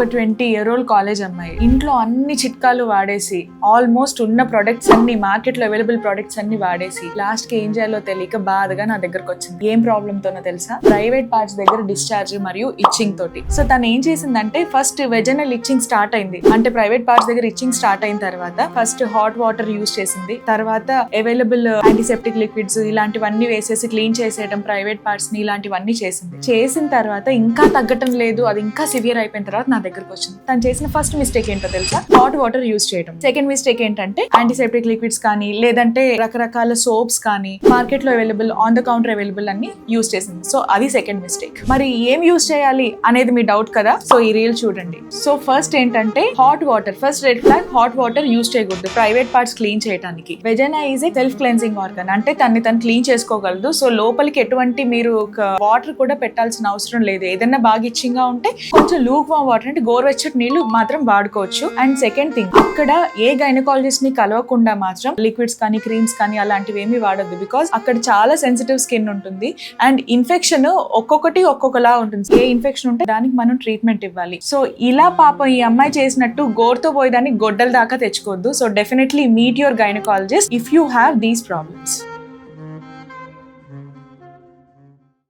ఒక twenty year old college అమ్మాయి. ఇంట్లో అన్ని చిట్కాలు వాడేసి ఆల్మోస్ట్ ఉన్న ప్రొడక్ట్స్ అన్ని మార్కెట్లో అవైలబుల్ ప్రొడక్ట్స్ అన్ని వాడేసి లాస్ట్కి ఏం చేయాలో తెలియక బాధగా నా దగ్గరకు వచ్చింది. ఏం ప్రాబ్లమ్ తోనో తెలుసా? ప్రైవేట్ పార్ట్స్ దగ్గర డిశ్చార్జ్ మరియు ఇచ్చింగ్ తోటి. సో తను ఏం చేసిందంటే ఫస్ట్ వెజనల్ ఇచ్చింగ్ స్టార్ట్ అయింది. అంటే ప్రైవేట్ పార్ట్స్ దగ్గర ఇచ్చింగ్ స్టార్ట్ అయిన తర్వాత ఫస్ట్ హాట్ వాటర్ యూస్ చేసింది. తర్వాత అవైలబుల్ యాంటీసెప్టిక్ లిక్విడ్స్ ఇలాంటివన్నీ వేసేసి క్లీన్ చేసేయడం ప్రైవేట్ పార్ట్స్ని ఇలాంటివన్నీ చేసింది. చేసిన తర్వాత ఇంకా తగ్గటం లేదు. అది ఇంకా సివియర్ అయిపోయిన తర్వాత నా దగ్గరకు వచ్చింది. తను చేసిన ఫస్ట్ మిస్టేక్ ఏంటో తెలుసా? హాట్ వాటర్ యూస్ చేయడం సెకండ్ మిస్టేక్ ఏంటంటే యాంటీసెప్టిక్ లిక్విడ్స్ కానీ లేదంటే రకరకాల సోప్స్ కానీ మార్కెట్లో available on the counter available అన్ని యూస్ చేసింది. సో అది సెకండ్ మిస్టేక్ మరి ఏం యూస్ చేయాలి అనేది మీ డౌట్ కదా? సో ఈ రీల్ చూడండి. సో ఫస్ట్ ఏంటంటే hot water first red flag hot water use చేయకూడదు. ప్రైవేట్ పార్ట్స్ క్లీన్ చేయడానికి vagina is a self cleansing organ అంటే తన్ని తను క్లీన్ చేసుకోగలదు. సో లోపలికి ఎటువంటి మీరు ఒక వాటర్ కూడా పెట్టాల్సిన అవసరం లేదు. ఏదైనా బాగా ఇచ్చింగ్ ఉంటే కొంచెం లూక్ వామ్ వాటర్ అంటే గోరువెచ్చటి నీళ్ళు మాత్రం వాడుకోవచ్చు. అండ్ సెకండ్ థింగ్ అక్కడ ఏ గైనకాలజిస్ట్ని కలవకుండా మాత్రం లిక్విడ్స్ కానీ క్రీమ్స్ కానీ అలాంటివి ఏమి వాడద్దు. బికాస్ అక్కడ చాలా సెన్సిటివ్ స్కిన్ ఉంటుంది. అండ్ ఇన్ఫెక్షన్ ఒక్కొక్కటి ఒక్కొక్కలా ఉంటుంది. ఏ ఇన్ఫెక్షన్ ఉంటే దానికి మనం ట్రీట్మెంట్ ఇవ్వాలి. సో ఇలా పాపం ఈ అమ్మాయి చేసినట్టు గోర్తో పోయేదానికి గొడ్డల దాకా తెచ్చుకోవద్దు. So definitely meet your gynaecologist if you have these problems.